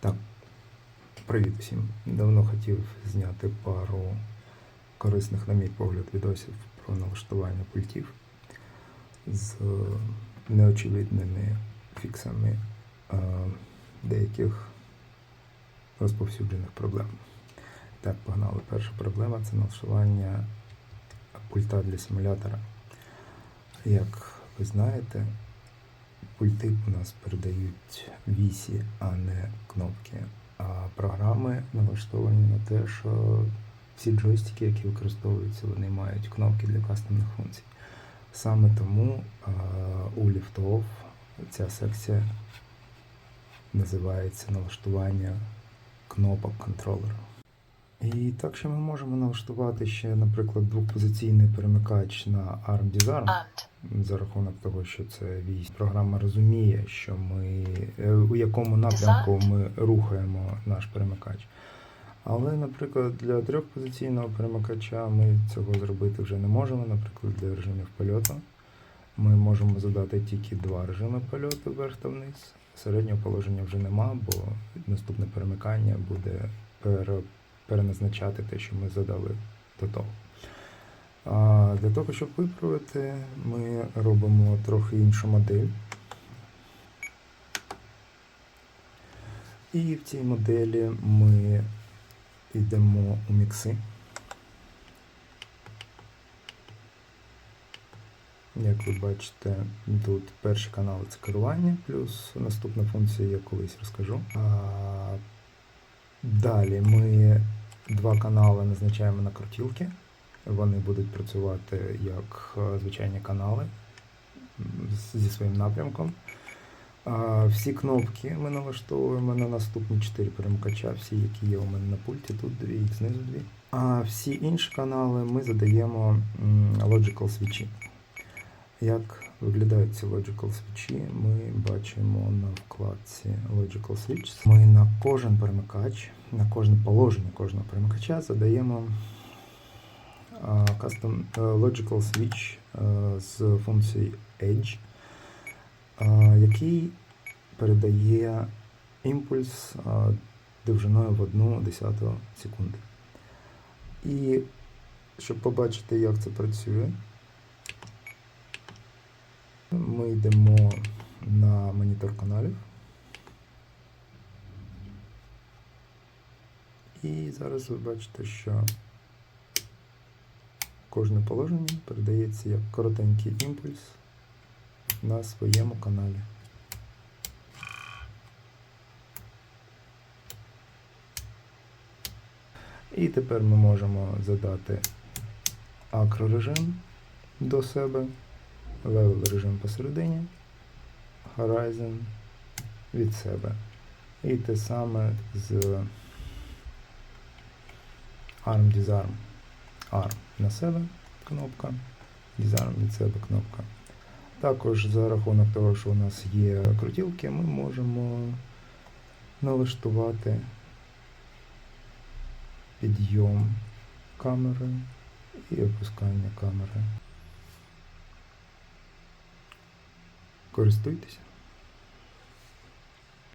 Так, привіт всім. Давно хотів зняти пару корисних, на мій погляд, відосів про налаштування пультів з неочевидними фіксами е, деяких розповсюджених проблем. Так, погнали. Перша проблема це налаштування пульта для симулятора. Як ви знаєте, пульти у нас передають вісі, а не кнопки. А програми налаштовані на те, що всі джойстики, які використовуються, вони мають кнопки для кастомних функцій. Саме тому а, у LiftOff ця секція називається налаштування кнопок контролера. І так що ми можемо налаштувати ще, наприклад, двохпозиційний перемикач на ARM Disarm за рахунок того, що це вісь. Програма розуміє, що ми е, у якому напрямку ми рухаємо наш перемикач. Але, наприклад, для трьохпозиційного перемикача ми цього зробити вже не можемо. Наприклад, для режимів польоту ми можемо задати тільки два режими польоту вверх та вниз. Середнього положення вже нема, бо наступне перемикання буде пере- переназначати те, що ми задали до того. А для того, щоб виправити, ми робимо трохи іншу модель. І в цій моделі ми йдемо у мікси. Як ви бачите, тут перші канали це керування, плюс наступна функція я колись розкажу. Далі ми два канали назначаємо на крутілки. Вони будуть працювати як е, звичайні канали зі своїм напрямком. Всі кнопки ми налаштовуємо на наступні 4 перемикача, всі, які є у мене на пульті, тут дві і знизу дві. А всі інші канали ми задаємо logical свічі. Як виглядають ці logical свічі, ми бачимо вкладці Logical Switch. Ми на кожен перемикач, на кожне положення кожного перемикача задаємо custom е, logical switch е, з функцією Edge, який передає імпульс довжиною в 1 десяту секунди. І щоб побачити, як це працює, ми йдемо на монітор каналів. І зараз ви бачите, що кожне положення передається як коротенький імпульс на своєму каналі. І тепер ми можемо задати акрорежим до себе, level режим посередині, Horizon від себе. І те саме з ARM Disarm. ARM на себе кнопка, Disarm від себе кнопка. Також за рахунок того, що у нас є крутілки, ми можемо налаштувати підйом камери і опускання камери. Користуйтеся.